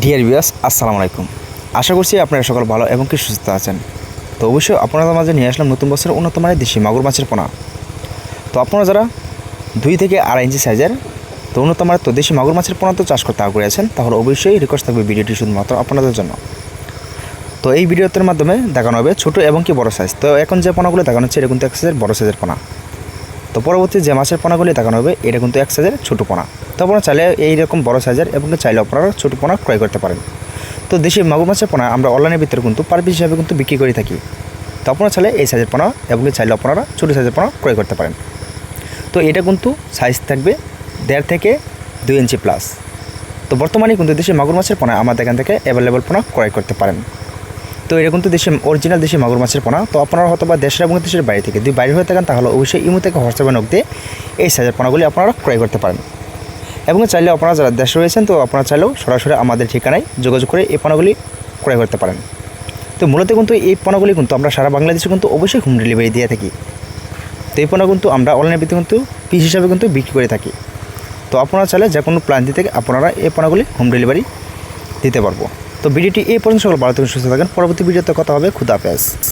Deer বিয়াস আসসালামু আলাইকুম। আশা করছি আপনারা সকল ভালো এবং কি সুস্থ আছেন। তো অবশ্যই আপনাদের মাঝে নিয়ে আসলাম নতুন বছরের উন্নত মানের দেশি মাগুর মাছের পোনা। তো আপনারা যারা দুই থেকে আড়াই ইঞ্চি সাইজের, তো উন্নত মানের তো দেশি মাগুর মাছের পোনা তো চাষ করতে আগ্রহী আছেন, তাহলে অবশ্যই রিকোয়েস্ট থাকবে ভিডিওটি শুধুমাত্র আপনাদের জন্য। তো এই ভিডিওটির মাধ্যমে দেখানো হবে ছোটো এবং কি বড় সাইজ তো এখন যে পোনাগুলো দেখানো হচ্ছে এরকম কিন্তু এক সাইজের বড় সাইজের পোনা। তো পরবর্তী যে মাছের পোনাগুলি দেখানো হবে, এটা কিন্তু এক সাইজের ছোটো পোনা। তো আপনারা চাইলে এইরকম বড় সাইজের এবং চাইলে আপনারা ছোটো পোনা ক্রয় করতে পারেন। তো দেশি মাগুর মাছের পোনা আমরা অনলাইনের ভিতরে কিন্তু পার পিস হিসাবে কিন্তু বিক্রি করে থাকি। তো আপনারা চাইলে এই সাইজের পোনা এবং চাইলে আপনারা ছোটো সাইজের পোনা ক্রয় করতে পারেন। তো এটা কিন্তু সাইজ থাকবে দেড় থেকে দুই ইঞ্চি প্লাস তো বর্তমানে কিন্তু দেশি মাগুর মাছের পোনা আমাদের এখান থেকে অ্যাভেলেবল পোনা ক্রয় করতে পারেন। তো এটা কিন্তু দেশে অরিজিনাল দেশি মাগুর মাছের পোনা। তো আপনারা হয়তো বা দেশের এবং দেশের বাইরে থেকে যদি বাইরে হয়ে থাকেন, তাহলে অবশ্যই ইমু থেকে হোয়াটসঅ্যাপে নক দিয়ে এই সাইজের পোনাগুলি আপনারা ক্রয় করতে পারেন। এবং চাইলে আপনারা যারা দেশে রয়েছেন, তো আপনারা চাইলেও সরাসরি আমাদের ঠিকানায় যোগাযোগ করে এই পোনাগুলি ক্রয় করতে পারেন। তো মূলত কিন্তু এই পোনাগুলি কিন্তু আমরা সারা বাংলাদেশে কিন্তু অবশ্যই হোম ডেলিভারি দিয়ে থাকি। তো এই পোনা কিন্তু আমরা অনলাইনের ভিত্তিতে কিন্তু পিস হিসাবে কিন্তু বিক্রি করে থাকি। তো আপনারা চাইলে যে কোনো প্ল্যান থেকে আপনারা এই পোনাগুলি হোম ডেলিভারি দিতে পারব। তো ভিডিওটি এই পর্যন্ত সকল ভালো থাকুন সুস্থ থাকেন। পরবর্তী ভিডিওতে কথা হবে খুদাফেজ